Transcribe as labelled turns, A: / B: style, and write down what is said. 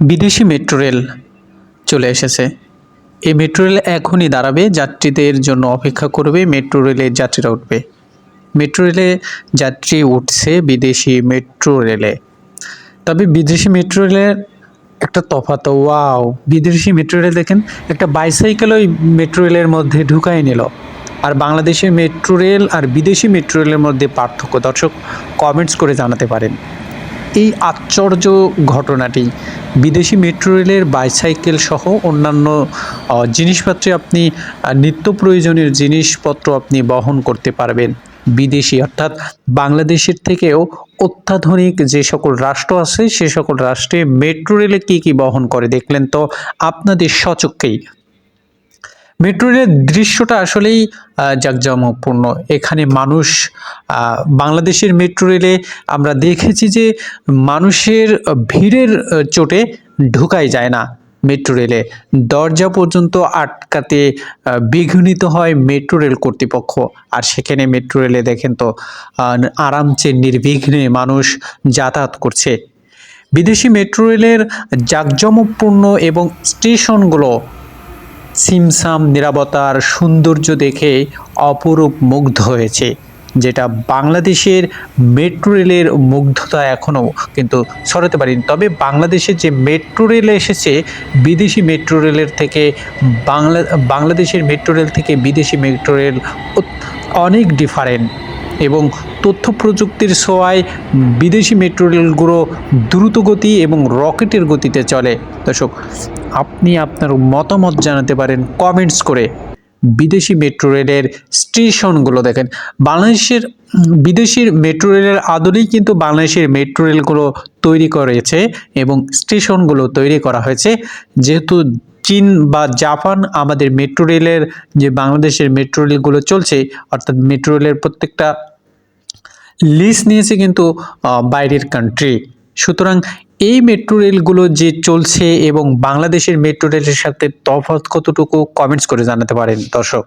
A: বিদেশি metro rail চলে এসেছে। এই মেট্রো রেল এখনই দাঁড়াবে, যাত্রীদের জন্য অপেক্ষা করবে, মেট্রো রেলের যাত্রীরা উঠবে। মেট্রো রেলে যাত্রী উঠছে বিদেশি মেট্রো রেলে। তবে বিদেশি মেট্রো রেলের একটা তফাৎ, ওয়াও, বিদেশি মেট্রো রেল দেখেন, একটা বাইসাইকেল ওই মেট্রো রেলের মধ্যে ঢুকাই নিল। আর বাংলাদেশের মেট্রো রেল আর বিদেশি মেট্রো রেলের মধ্যে পার্থক্য, দর্শক কমেন্টস করে জানাতে পারেন। এই আশ্চর্য ঘটনাটি। বিদেশি মেট্রো রেলের বাইসাইকেল সহ অন্যান্য জিনিসপত্রে আপনি নিত্য প্রয়োজনীয় জিনিসপত্র আপনি বহন করতে পারবেন। বিদেশি অর্থাৎ বাংলাদেশের থেকেও অত্যাধুনিক যে সকল রাষ্ট্র আছে, সে সকল রাষ্ট্রে মেট্রো রেলে কী কী বহন করে দেখলেন তো আপনাদের সচক্ষেই। মেট্রো রেলের দৃশ্যটা আসলেই জাঁকজমকপূর্ণ। এখানে মানুষ বাংলাদেশের মেট্রো রেলে আমরা দেখেছি যে মানুষের ভিড়ের চোটে ঢুকাই যায় না মেট্রো রেলে দরজা পর্যন্ত আটকাতে বিঘ্নিত হয় মেট্রো রেল কর্তৃপক্ষ। আর সেখানে মেট্রো রেলে দেখেন তো আহ, আরামসে নির্বিঘ্নে মানুষ যাতায়াত করছে। বিদেশি মেট্রো রেলের জাঁকজমকপূর্ণ এবং স্টেশনগুলো সিমসাম নিরাপত্তার সৌন্দর্য দেখে অপরূপ মুগ্ধ হয়েছে, যেটা বাংলাদেশের মেট্রো রেলের মুগ্ধতা এখনও কিন্তু সরাতে পারিনি। তবে বাংলাদেশের যে মেট্রো রেল এসেছে, বিদেশি মেট্রো রেলের থেকে বাংলা বাংলাদেশের মেট্রো রেল থেকে বিদেশি মেট্রো রেল অনেক ডিফারেন্ট এবং তথ্য প্রযুক্তির ছোঁয়ায় বিদেশি মেট্রো রেলগুলো দ্রুত গতি এবং রকেটের গতিতে চলে। দর্শক, আপনি আপনার মতামত জানাতে পারেন কমেন্টস করে। বিদেশি মেট্রো রেলের স্টেশনগুলো দেখেন। বাংলাদেশের, বিদেশির মেট্রো রেলের আদলেই কিন্তু বাংলাদেশের মেট্রো রেলগুলো তৈরি করেছে এবং স্টেশনগুলো তৈরি করা হয়েছে। যেহেতু চীন বা জাপান আমাদের মেট্রো রেলের যে বাংলাদেশের মেট্রো রেলগুলো চলছে, অর্থাৎ মেট্রো রেলের প্রত্যেকটা লিস নিয়েছে কিন্তু বাইরের কান্ট্রি সুতরাং এই মেট্রো রেলগুলো যে চলছে এবং বাংলাদেশের মেট্রো রেলের সাথে তফাৎ কতটুকু কমেন্টস করে জানাতে পারেন দর্শক।